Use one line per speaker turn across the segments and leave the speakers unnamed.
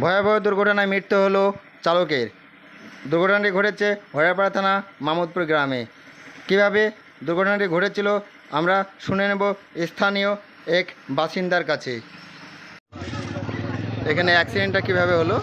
ভয়াবহ দুর্ঘটনায় মৃত্যু হলো চালকের। দুর্ঘটনাটি ঘটেছে হরিয়াপাড়া থানা মামুদপুর গ্রামে। কীভাবে দুর্ঘটনাটি ঘটেছিল আমরা শুনে নেব স্থানীয় এক বাসিন্দার কাছে। এখানে অ্যাক্সিডেন্টটা কীভাবে হলো?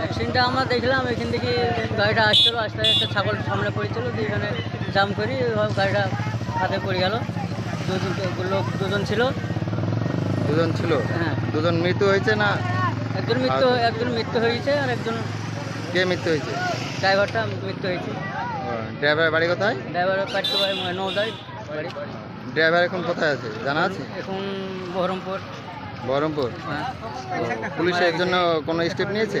অ্যাক্সিডেন্টটা আমরা দেখলাম এখান থেকে গাড়িটা আসছিল আসতে একটা ছাগল সামনে পড়েছিল দিয়ে এখানে জাম করি গাড়িটা হাতে পড়ে গেল। দুজন লোক দুজন ছিল।
দুজন ছিল?
হ্যাঁ।
দুজন মৃত্যু হয়েছে না
একজন মৃত্যু একজন মৃত্যু হয়েছে আর একজন
কে মৃত্যু হয়েছে?
ড্রাইভারটা মৃত্যু হয়েছে।
ড্রাইভার বাড়ি কোথায়?
ড্রাইভার কাটতে পারে নৌদায় বাড়ি।
ড্রাইভার এখন কোথায় আছে? জানা আছে?
এখন বহরমপুর।
বহরমপুর?
হ্যাঁ।
পুলিশ এর জন্য কোনো স্টেপ নিয়েছে?